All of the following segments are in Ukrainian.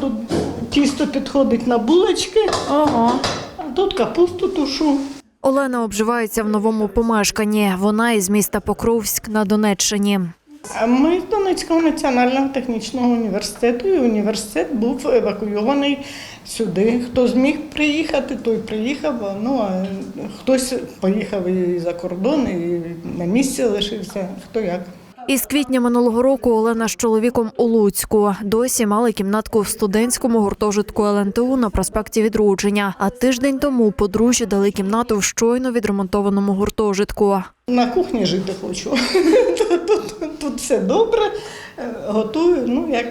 тут тісто підходить на булочки, Ого. а тут капусту тушу. Олена обживається в новому помешканні. Вона із міста Покровськ на Донеччині. А Ми з Донецького національного технічного університету, і університет був евакуйований сюди. Хто зміг приїхати, той приїхав. Ну а хтось поїхав і за кордон, і на місці лишився. Хто як. Із квітня минулого року Олена з чоловіком у Луцьку досі мали кімнатку в студентському гуртожитку ЛНТУ на проспекті Відродження. А тиждень тому подружжя дали кімнату в щойно відремонтованому гуртожитку. На кухні жити хочу. Тут, тут, тут все добре, е, готую, ну як,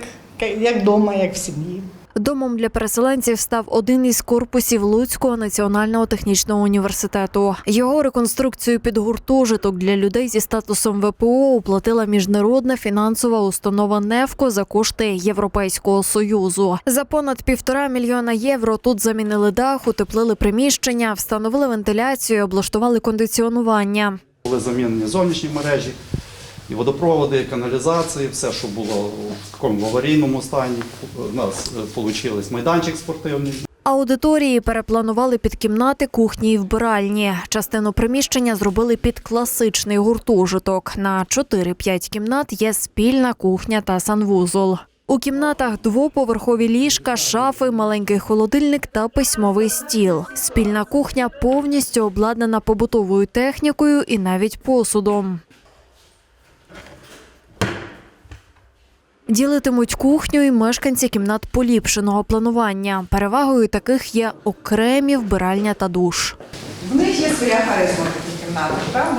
як вдома, як в сім'ї. Домом для переселенців став один із корпусів Луцького національного технічного університету. Його реконструкцію під гуртожиток для людей зі статусом ВПО оплатила міжнародна фінансова установа «Невко» за кошти Європейського союзу. За понад півтора мільйона євро тут замінили дах, утеплили приміщення, встановили вентиляцію, облаштували кондиціонування. Були замінені зовнішні мережі, і водопроводи, і каналізації, все, що було в такому аварійному стані. У нас вийшов майданчик спортивний. Аудиторії перепланували під кімнати, кухні і вбиральні. Частину приміщення зробили під класичний гуртожиток. На 4-5 кімнат є спільна кухня та санвузол. У кімнатах двоповерхові ліжка, шафи, маленький холодильник та письмовий стіл. Спільна кухня повністю обладнана побутовою технікою і навіть посудом. Ділитимуть кухню і мешканці кімнат поліпшеного планування. Перевагою таких є окремі вбиральня та душ. В них є своя харизма в таких правда?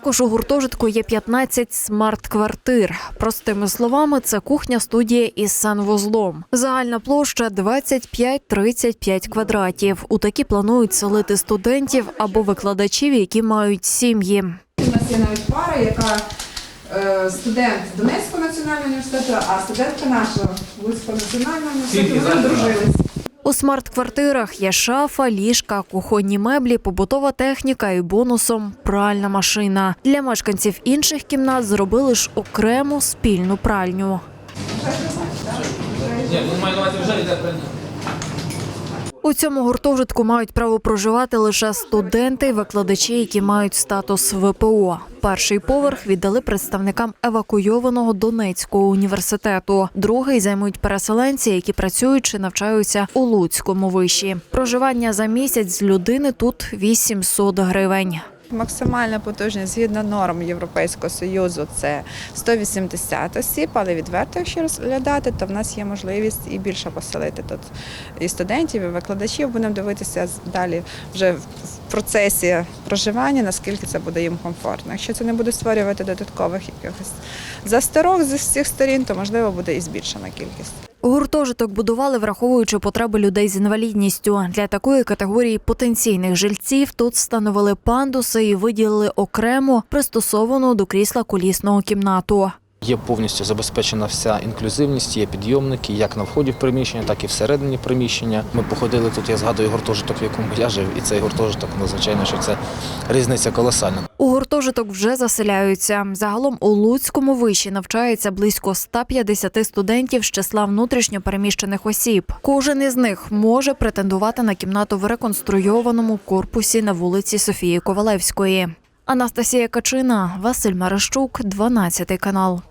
Також у гуртожитку є 15 смарт-квартир. Простими словами, це кухня студія із санвузлом. Загальна площа 25-35 квадратів. У такі планують селити студентів або викладачів, які мають сім'ї. У нас є навіть пара, яка е, студент Донецького національного університету, а студентка нашого Луцького національного університету. Вони одружились. У смарт-квартирах є шафа, ліжка, кухонні меблі, побутова техніка і бонусом пральна машина. Для мешканців інших кімнат зробили ж окрему спільну пральню. Ні, ну маю на увазі вже прийняття. У цьому гуртожитку мають право проживати лише студенти викладачі, які мають статус ВПО. Перший поверх віддали представникам евакуйованого Донецького університету. Другий займуть переселенці, які працюють чи навчаються у Луцькому виші. Проживання за місяць з людини тут 800 гривень. Максимальна потужність згідно норм Європейського союзу це 180 осіб, але відверто, якщо розглядати, то в нас є можливість і більше поселити тут і студентів, і викладачів. Будемо дивитися далі вже в процесі проживання, наскільки це буде їм комфортно. Якщо це не буде створювати додаткових якихось засторог з всіх сторін, то можливо буде і збільшена кількість. Гуртожиток будували, враховуючи потреби людей з інвалідністю. Для такої категорії потенційних жильців тут встановили пандуси і виділили окремо пристосовану до крісла колісного кімнату. Є повністю забезпечена вся інклюзивність, є підйомники як на вході в приміщення, так і всередині приміщення. Ми походили тут, я згадую гуртожиток, в якому я жив, і цей гуртожиток, ну, звичайно, що це різниця колосальна. У гуртожиток вже заселяються. Загалом у Луцькому виші навчається близько 150 студентів з числа внутрішньо переміщених осіб. Кожен із них може претендувати на кімнату в реконструйованому корпусі на вулиці Софії Ковалевської. Анастасія Качина, Василь Марищук, 12 канал.